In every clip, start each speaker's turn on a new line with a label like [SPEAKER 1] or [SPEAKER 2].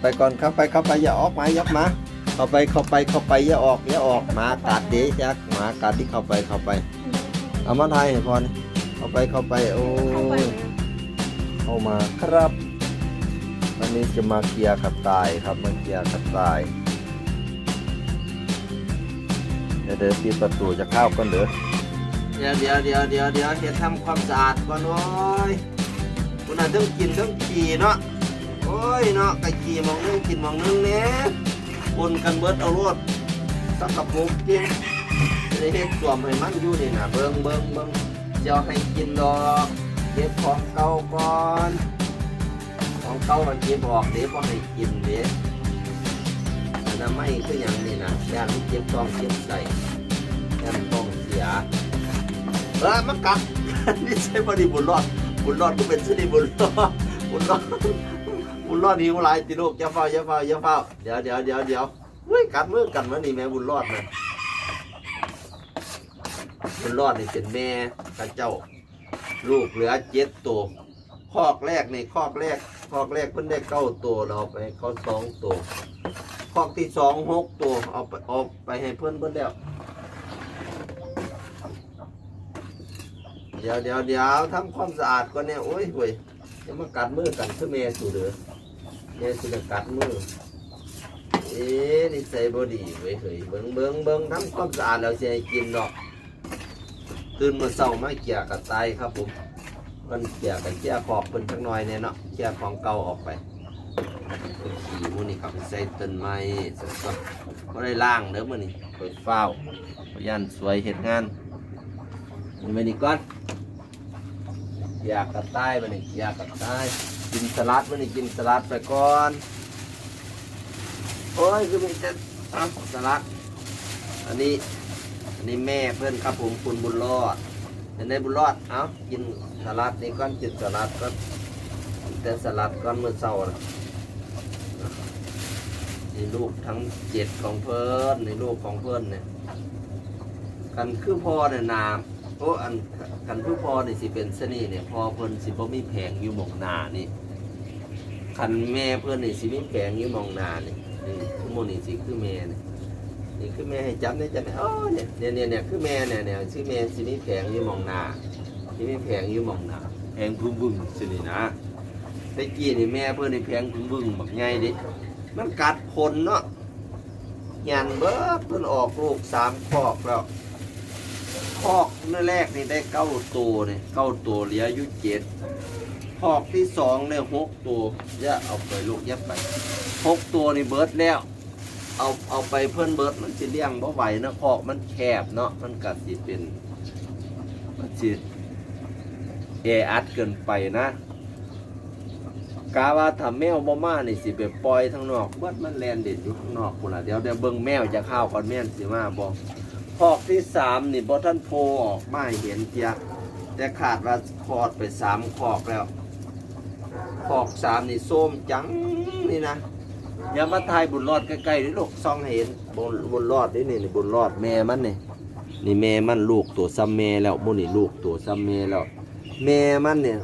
[SPEAKER 1] ไปก่อนเข้าไปเข้าไปอย่าออกมายับมา เข้าไปเข้าไปเข้าไปอย่าออกอย่าออกมากัดเด้จักหมากัดที่เข้าไปเข้าไป เอามาไทยให้พอนี่เข้าไปเข้าไปโอ้
[SPEAKER 2] เข้าไป
[SPEAKER 1] ยเข้ามาครับวันนี้จะมาเคลียร์กับตายครับมาเคลียร์กับตายเดี๋ยวเดี๋ยวปิดประตูจะเข้าก่อนเด้อเดี๋ยวเดี๋ยวเดี๋ยวเดี๋ยวเดี๋ยวเฮ็ดทำความสะอาดก่อนโอ้ยคุณน่ะต้องกินต้องขี่เนาะ โอ้ยเนาะไก่ขี่มองนึงกินมองนึงเนี่ยปนกันเบิดเอารวดสักกระปุกกินจะได้เฮ็ดสวมให้มันอยู่นี่นะเบิ่งเบิ่งเบิ่งเจ้าให้กินดอกเก็บของเก่าก่อนของเก่ามันเก็บออกเดี๋ยวพอให้กินเดี๋ยวอนามัยคืออย่างนี้นะยานเจ็บต้องเจ็บใส่ยานต้องเสียเออมันกัดนี่ใช่บริบุญรอดบุญรอดก็เป็นสิริบุญรอด บุญรอดบุญรอดนี่อะไรติลูกอย่าเฝ้าอย่าเฝ้าอย่าเฝ้าเดี๋ยวเดี๋ยวเดี๋ยวเดี๋ยวเฮ้ยกัดมือกันมานี่แม่บุญรอดนะบุญรอดนี่เป็นแม่ข้าเจ้า ลูกเหลือเจ็ดตัวคอกแรกนี่คอกแรกคอกแรกเพิ่นได้เก้าตัวเราเอาไปให้เขาสองตัวคอกที่สองหกตัวเอาไปเอาไปให้เพื่อนเพื่อนแล้วเดี๋ยวเดี๋ยวเดี๋ยวทำความสะอาดก่อนเนี่ยโอ้ยเว้ย จะมากัดมือกันคือแม่สูเด้อแม่สูจะกัดมือเอ๊ะนี่ใส่บอดีเว้ยเฮ้ยเบิ้งเบิ้งเบิ้งทำความสะอาดแล้วสิให้กินดอกตื่นมาเศร้ามาเกี่ยกับไตครับผมมันเกี่ยกับเกี่ยขอบเป็นจักหน่อยเนี่ยเนาะเกี่ยของเก่าออกไปขี่มูนี่ครับใส่ต้นไม้สักก็ก็ได้ล่างเด้อมื้อนี้เปิดฟ้าวพยันสวยเฮ็ดงานนี่มานี่ก่อน อยากกระต่ายมานี่อยากกระต่ายกินสลัดมานี่กินสลัดไปก่อนโอ้ยคือมีแต่สลัดอันนี้อันนี้แม่เพื่อนครับผมคุณบุญรอดเห็นได้บุญรอดเอ้ากินสลัดนี่ก่อนกินสลัดก็กินแต่สลัดก่อนมื้อเช้านะนี่ลูกทั้งเจ็ดของเพิ่อนในลูกของเพิ่อนเนี่ยกันคือพ่อเนี่ยนาม โอ้อันกันคือพ่อเนี่สิเป็นเสนี่เนี่ยพอเพิ่นสิบ่มีแผงอยู่หมองหนานี่คันแม่เพิ่นนี่สิมีแผงอยู่หมองหนานี่นี่คือโมนี่สิคือแม่นี่นี่คือแม่ให้จับเนี่ยจับเนี่ยอ๋อเนี่ยเนี่ยเนี่ยเนี่ยคือแม่เนี่ยเนี่ยชื่อแม่สิมีแผงอยู่หมองหนาสิมีแผงอยู่หมองหนาแผงพึ่งบึ้งสินี่นะแต่กี้นี่แม่เพิ่นนี่แผงพึ่งบึ้งบักใหญ่ดิมันกัดคนเนาะยันเบิดเพิ่นออกลูกสามคอกแล้ว คอกแรกนี่ได้เก้าตัวเนี่ยเก้าตัวเหลืออยู่เจ็ดคอกที่สองเนี่ยหกตัวอย่าเอาไปลูกย่าไปหกตัวนี่เบิร์ดแล้ว เอาเอาไปเพื่อนเบิร์ดมันจะเลี้ยงบ่ไหวนะคอกมันแคบเนาะมันกัดสิเป็นมันสิแออัดเกินไปนะกาว่าถ้าแมวบ่มานี่สิไปปล่อยทางนอกเบิดมันแลนเด่นอยู่ข้างนอกพุ่นล่ะเดี๋ยวเดี๋ยวเบิ่งแมวจะเข้าวก่อนแม่นสิมาบ่ คอกที่สามนี่บ่ท่านโพออกมาเห็นเจียแต่ขาดว่าคอดไปสามคอกแล้ว คอกสามนี่ส้มจังนี่นะอย่ามาทายบุญรอดใกล้ๆนี่ลูกซองเห็นบุญบุญรอดนี่นี่บุญรอดแม่มันนี่นี่แม่มันลูกตัวซ้ำแม่แล้วมื้อนี่ลูกตัวซ้ำแม่แล้ว แม่มันเนี่ย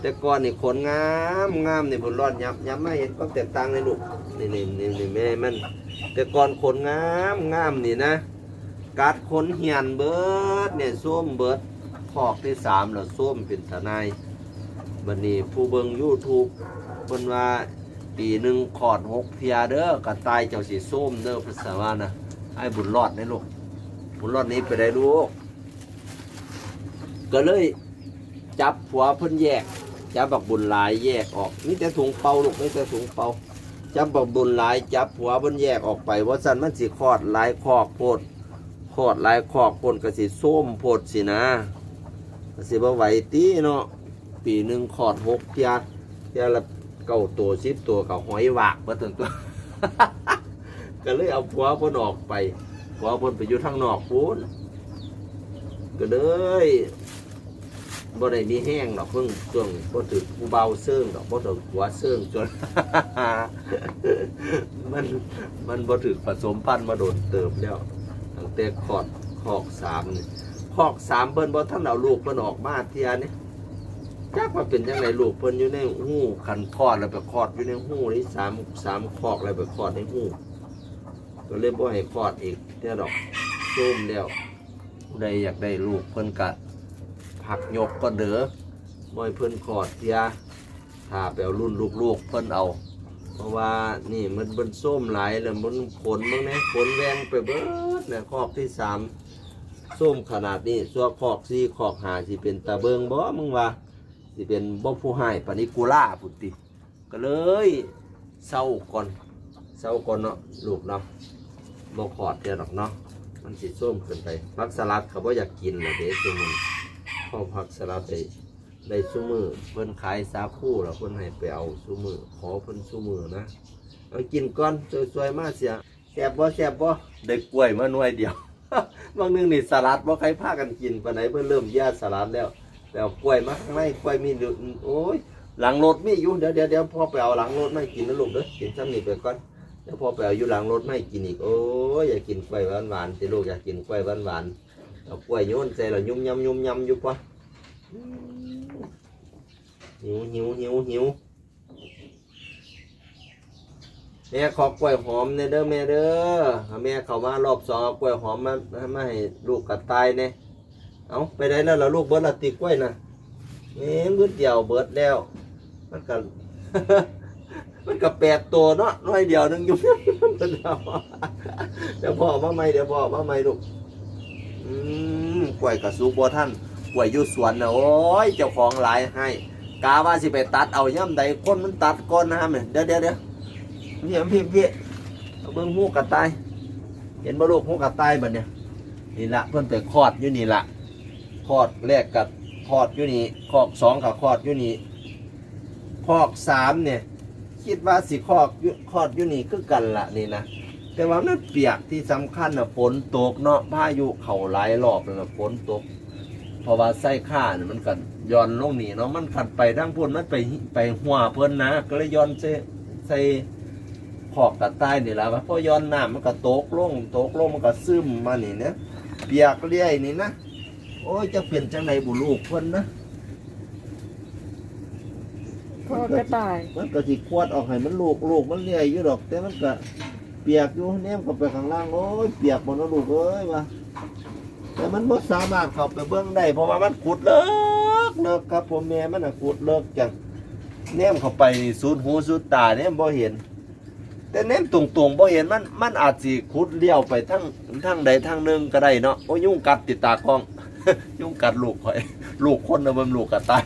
[SPEAKER 1] แต่ก่อนนี่ขนงามงามนี่บนรอดยับยับมาเห็นความแตกต่างเลยลูกนี่นี่นี่นี่แม่มัน แต่ก่อนขนงามงามนี่นะ กัดขนเหียนเบิดเนี่ยส้วมเบิดพอกที่สามแล้วส้วมเป็นทนายบันนี้ผู้เบิงยูทูบเพิ่นว่าปีหนึ่งขอดหกเทียเด้อกระต่ายเจ้าสีส้มเด้อภาษาว่านะไอ้บุญรอดนลูกบุญรอดนี้ไปได้ลูกก็เลยจับผัวเพิ่นแยกจับบักบุญหลายแยกออกนี่แต่ถุงเป่าลูกไม่แต่ถุงเป่าจับบักบุญหลายจับผัวเพิ่นแยกออกไปว่าสันมันสิคลอดหลายคอกโพด อดหลายคอกโพดก็สิส้มโพดสินะก็สิบ่ไหวตีเนาะปีหนึ่งคลอดหกเทียเทียละเก้าตัวสิบตัวกับหอยหวากมาถึงตัว ก็เลยเอาผัวพนออกไปผัวพนไปอยู่ทางนอกพูนก็เลยบ่ได้มีแห้งดอกเพิ่งช่วงบ่ถึงผู้เบาเสื่องดอกบ่ถึงหัวเสื่องจน มันมันบ่ถึงผสมพันธุ์มาโดนเติบแล้ว แต่ขอดขอกสามนี่ขอกสามเพิ่นบ่ท่านเอาลูกเพิ่นออกมาเทียนี่จักว่าเป็นจังไดลูกเพิ่นอยู่ในหูคันคลอดแล้วไปคลอดอยู่ในหูนี่สามสามคอกแล้วไปคลอดในหูก็เลยบ่ให้คลอดอีกเท่าดอกซุ่มแล้วผู้ใดอยากได้ลูกเพิ่นก็ผักยกก็เด้อบ่ให้เพิ่นคลอดเทียถ้าไปเอารุ่นลูกๆเพิ่นเอา เพราะว่านี่มันบนส้มไหลายแล้วมันขนบ้างนะขนแวงไปเบิดเนี่ยคอกที่สามส้มขนาดนี้ส่วนคอกสี่คอกหาสิเป็นตาเบิงบ่มึงว่าสิเป็นบ่ผู้ให้ปานิกุล่าพุนติ ก็เลยเศร้าก่อนเศร้าก่อนเนาะลูกเนาะบ่ขอดเดียวดอกเนาะมันสิส้มเกินไปผักสลัดเขาบ่อยากกินเลยเด็กซุมื้อผักสลัดได้ ได้ซุมือเพิ่นขายสาคูแล้วเพิ่นให้ไปเอาซุมือขอเพิ่นซุมือนะเอากินก่อนสวยๆมาเสียแซ่บบ่แซ่บบ่ได้กล้วยมาหน่วยเดียว บางนึงนี่สลัดบ่ใครพากันกินปานไหนเพิ่นเริ่มย่าสลัดแล้วไปเอากล้วยมาข้างในกล้วยมีอยู่โอ้ยหลังรถมีอยู่เดี๋ยวเดี๋ยวเดี๋ยวพ่อไปเอาหลังรถไม่กินนะลูกเด้อกินซ้ำนี่ไปก่อนเดี๋ยวพ่อไปเอาอยู่หลังรถไม่กินอีกโอ้ยอยากกินกล้วยหวานหวานๆสิลูกอยากกินกล้วยหวานหวานเอากล้วยโยนใส่แล้วยุ่มยำยุ่มยำอยู่ปะ หิวหิวหิวหิวแม่ขอกล้วยหอมเนี่ยเด้อแม่เด้อแม่เข้ามารอบสองเอากล้วยหอมมามาให้ลูกกระต่ายเนี่ยเอาไปได้แล้วล่ะลูกเบิร์ดละติกไว้นะนี่มืดเดียวเบิร์ดแล้ว มันก็มันก็แปดตัวเนาะน้อยเดียวนึงอยู่เดี๋ยวพ่อมาใหม่เดี๋ยวพ่อมาใหม่ลูกอืมกล้วยกับซุกบัท่านกล้วยอยู่สวนนะโอ้ยเจ้าของหลายให้ กาว่าสิไปตัดเอาย่ำใดคนมันตัดก้อนนะเนี่ยเดี๋ยวเดี๋ยวเดี๋ยวพี่พี่พี่เอาเบิ้งหูกระต่าย เห็นบ่ลูกหูกระต่ายบัดเนี่ยนี่ละเพิ่นไปคลอดอยู่นี่ละคอดแรกกับคอดอยู่นี่คอกสองกับคอดอยู่นี่คอกสามเนี่ยคิดว่าสิคอกอยู่คอดอยู่นี่คือกันละนี่นะแต่ว่ามันเปียกที่สำคัญนะฝนตกเนาะพายุเข่าหลายรอบแล้วนะฝนตก ราะว่าไส้ข้าเนี่ยมันกันย้อนลงนี่เนาะมันขัดไปทั้งพุ่นมันไปไปหัวเพิ่นนะก็เลยย้อนใส่ใส่ขอกกระต่ายนี่แหละเพราะย้อนน้ำมันก็ตกลงตกลงมันก็ซึมมานี่เนี่ยเปียกเรื่อยนี่นะโอ้ยจะเปลี่ยนจังไหนบุลูกเพิ่นนะ
[SPEAKER 2] พ่อกระต่าย
[SPEAKER 1] มันก็สิควดออกให้มันลูกลูกมันเลี้ยอยู่ดอก แต่มันก็เปียกอยู่แนมเข้าไปข้างล่างโอ้ยเปียกหมดแล้วลูกเอ้ยว่ะ แต่มันบ่สามารถเข้าไปเบิ่งได้เพราะว่ามันขุดเลิกเลิกครับผมแม่มันน่ะขุดเลิกจังแนมเข้าไปสูดหูสูดตาเนี่ยบ่เห็น แต่แนมตรงๆบ่เห็นมันมันอาจสิขุดเลี้ยวไปทั้งทั้งใดทั้งหนึ่งก็ได้เนาะโอ้ยยุ่งกัดติดตากล้อง ยุ่งกัดลูกข่อย ลูกคนนะมันลูกกระต่าย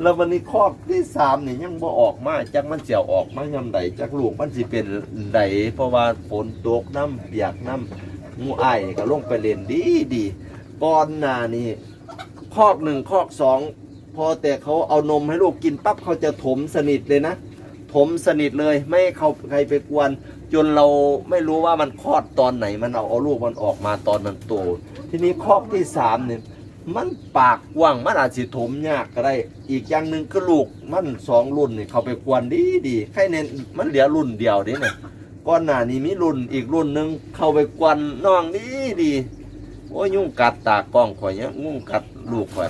[SPEAKER 1] แล้ววันนี้ครอบที่สามนี่ยังบ่ออกมาจักมันเสียวออกมายำใดจักลูกมันสิเป็นใดเพราะว่าฝนตกน้ำเปียกน้ำ งูอ้ก็ลงไปเล่นดีดีก่อนหน้านี่คอกหนึ่งคอกสองพอแต่เขาเอานมให้ลูกกินปั๊บเขาจะถมสนิทเลยนะ ถมสนิทเลยไม่ให้เขาใครไปกวน จนเราไม่รู้ว่ามันคลอดตอนไหนมันเอาเอาลูกมันออกมาตอนมันโตทีนี้คอกที่สามเนี่ยมันปากกว้างมันอาจสิถมยากก็ได้ อีกอย่างหนึ่งก็ลูกมันสองรุ่นนี่เขาไปกวนดีดีแค่เน้นมันเหลือรุ่นเดียวนี่เนี่ย ก้อนหน้านี้มีรุ่นอีกรุ่นหนึ่งเข้าไปกวนน้องดีดีโอ้ยุ่งกัดตากล้องข่อยเนี่ยยุ่งกัดลูกข่อย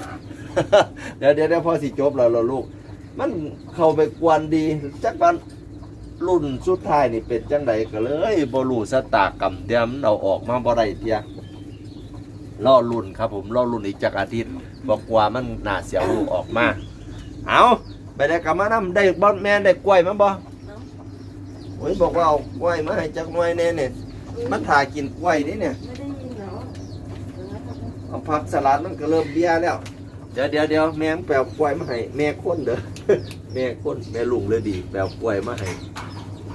[SPEAKER 1] เดี๋ยวเดี๋ยวเดี๋ยวพอสิจบแล้วเราลูก มันเข้าไปกวนดีจักวันรุ่นสุดท้ายนี่เป็นจังไดก็เลยบ่รู้สตากรรมเดียมเอาออกมาบ่ได้เทียล่อรุ่นครับผมล่อรุ่นอีกจักอาทิตย์ บอกว่ามันหน่าเสียวลูกออกมา เอาไปได้กลับมานำได้บอลแม่ได้กล้วยมาบ่ อ้ยบอกว่าเอากล้วยมาให้จักหน่วยแน่เนี่ยมันถ่ากินกล้วยนี่เนี่ย
[SPEAKER 2] ไม่ได้ยินเหรอ
[SPEAKER 1] เอาผักสลัดมันก็เริ่มเบี้ยแล้ว เดี๋ยวเดี๋ยวเดี๋ยวแม่งแปลกล้วยมาให้แม่คนเด้อ แม่คนแม่ลุงเลยดีแปลกล้วยมาให้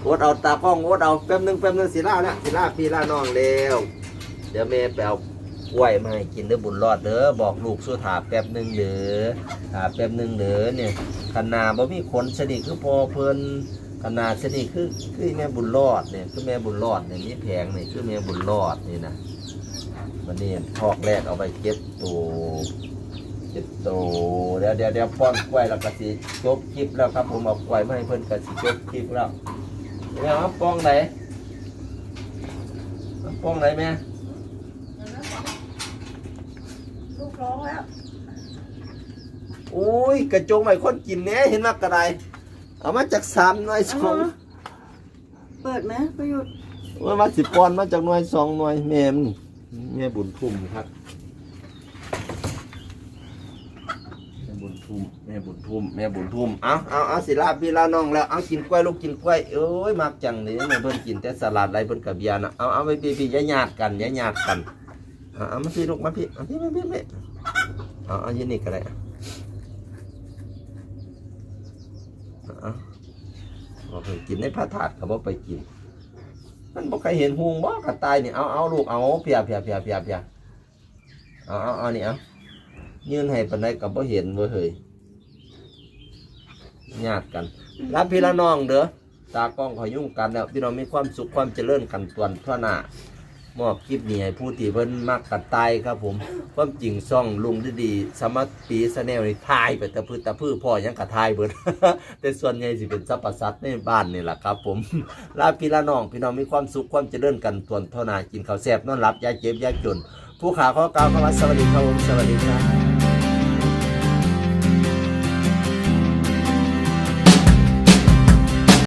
[SPEAKER 1] โอดเอาตากล้องโอดเอาแป๊บนึงแป๊บนึงสิล่าแล้วสิล่าพี่ล่าน้องแล้วเดี๋ยวแม่แปลกล้วยมาให้กินเด้อบุญรอดเด้อบอกลูกสู้ถาแป๊บนึงเด้อถาแป๊บนึงเด้อเนี่ยขนาบ่มีขนสนิทคือพอเพิ่น ขนาดสนิทคือคือแม่บุญรอดเนี่ยคือแม่บุญรอดเนี่ยมีแผงนี่คือแม่บุญรอดนี่นะวันนี้ทอกแรกเอาไปเก็บตัวเก็บตัวเดี๋ยวเดี๋ยวเดี๋ยวป้อนกล้วยแล้วก็สิจบคลิปแล้วครับผมเอากล้วยมาให้เพื่อนก็สิจบคลิปแล้วเนี่ยครับป้องไหนป้องไหนแม่
[SPEAKER 2] ลูกร้องแล้ว
[SPEAKER 1] โอ้อุ้ยกระจงใหม่คนกินแหน่เห็นมากกระได เอามาจากสามหน่วยสอง
[SPEAKER 2] เปิดไหมประโยชน์
[SPEAKER 1] ว่ามาสิบปอนด์มาจากหน่วยสองหน่วยแม่มนแม่บุญทุ่มครับแม่บุญทุ่มแม่บุญทุ่มแม่บุญทุ่มเอาเอาเอาสิลาพี่ลาน้องแล้วเอากินกล้วยลูกกินกล้วยเอ้ยมักจังเลยแม่เพิ่นกินแต่สลัดอะไรเพิ่นกับเบียร์นะเอาเอาไปพี่พี่อย่าหยาดกันอย่าหยาดกันเอาเอามาพี่ลูกมาพี่เอาพี่มาพี่มาพี่เอาเอายืนนี่ก็ได้เอาเอา บอกให้กินในพระธาตุก็บ่ไปกิน มันบ่เคยเห็นหูงบ่กระต่ายนี่เอาเอาลูกเอาเพียเพียเพียเพียเพียเอาเอาเอานี่เอายืนให้ปานใดก็บ่เห็นบ่เคยญาติกันรับพี่ละน้องเด้อตากล้องขอยุ่งกันแล้วพี่น้องมีความสุขความเจริญกันตวนทั่วหน้า มอบคลิปนี้ให้ผู้ที่เพิ่นมักกัดตายครับผมความจริงซ่องลุงดีดีๆสมัครปีสแนลนี่ทายไปตะพื้นตะพื้นพ่อยังกระทายเบิด แต่ส่วนใหญ่สิเป็นสัพพสัตว์ในบ้านนี่แหละครับ ผมลาพี่ละน้องพี่น้องมีความสุขความเจริญกันทวนเท่านากินข้าวแซ่บนอนหลับยาเจ็บยาจน ผู้ขาข้อกล่าวคำว่าสวัสดีครับผมสวัสดีครับ